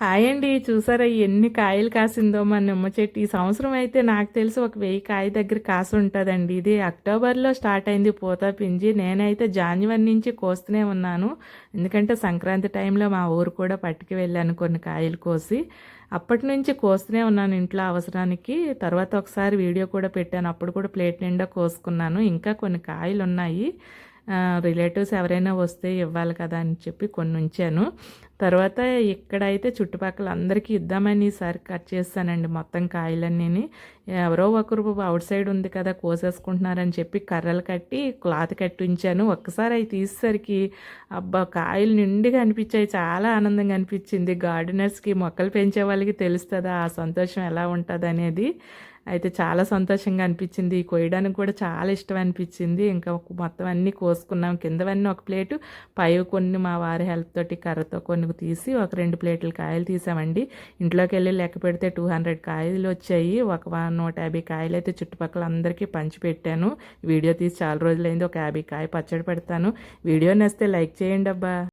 Hi అండి చూసారా ఎన్ని కాయలు కాసిందో? మా నిమ్మ చెట్టు ఈ సంవత్సరం అయితే నాకు తెలిసి ఒక వెయ్యి కాయ దగ్గర కాసి ఉంటుందండి. ఇది అక్టోబర్లో స్టార్ట్ అయింది పూత పింజి. నేనైతే జాన్యువరి నుంచి కోస్తూనే ఉన్నాను. ఎందుకంటే సంక్రాంతి టైంలో మా ఊరు కూడా పట్టుకు వెళ్ళాను కొన్ని కాయలు కోసి. అప్పటి నుంచి కోస్తూనే ఉన్నాను ఇంట్లో అవసరానికి. తర్వాత ఒకసారి వీడియో కూడా పెట్టాను. అప్పుడు కూడా ప్లేట్ నిండా కోసుకున్నాను. ఇంకా కొన్ని కాయలు ఉన్నాయి రిలేటివ్స్ ఎవరైనా వస్తే ఇవ్వాలి కదా అని చెప్పి కొన్ని ఉంచాను తర్వాత ఇక్కడైతే చుట్టుపక్కల అందరికీ ఇద్దామని ఈసారి కట్ చేస్తానండి మొత్తం కాయలన్నీ ఎవరో ఒకరు అవుట్ సైడ్ ఉంది కదా కోసేసుకుంటున్నారని చెప్పి కర్రలు కట్టి క్లాత్ కట్టి ఉంచాను ఒక్కసారి అవి తీసేసరికి అబ్బా కాయలు నిండుగా అనిపించాయి. చాలా ఆనందంగా అనిపించింది. గార్డెనర్స్కి మొక్కలు పెంచే వాళ్ళకి తెలుస్తుందా ఆ సంతోషం ఎలా ఉంటుంది అనేది అయితే చాలా సంతోషంగా అనిపించింది. కొయ్యడానికి కూడా చాలా ఇష్టం అనిపించింది ఇంకా మొత్తం అన్నీ కోసుకున్నాం. కిందవన్నీ ఒక ప్లేటు. పై కొన్ని మా వారి హెల్ప్ తోటి కర్రతో కొన్ని తీసి ఒక రెండు ప్లేట్లు కాయలు తీసామండి. ఇంట్లోకి వెళ్ళి లెక్క పెడితే టూ హండ్రెడ్ కాయలు వచ్చాయి. ఒక నూట యాభై కాయలు అయితే చుట్టుపక్కల అందరికీ పంచిపెట్టాను వీడియో తీసి చాలా రోజులైంది. ఒక యాభై కాయ పచ్చడి పెడతాను. వీడియో నేస్తే లైక్ చేయండి అబ్బా.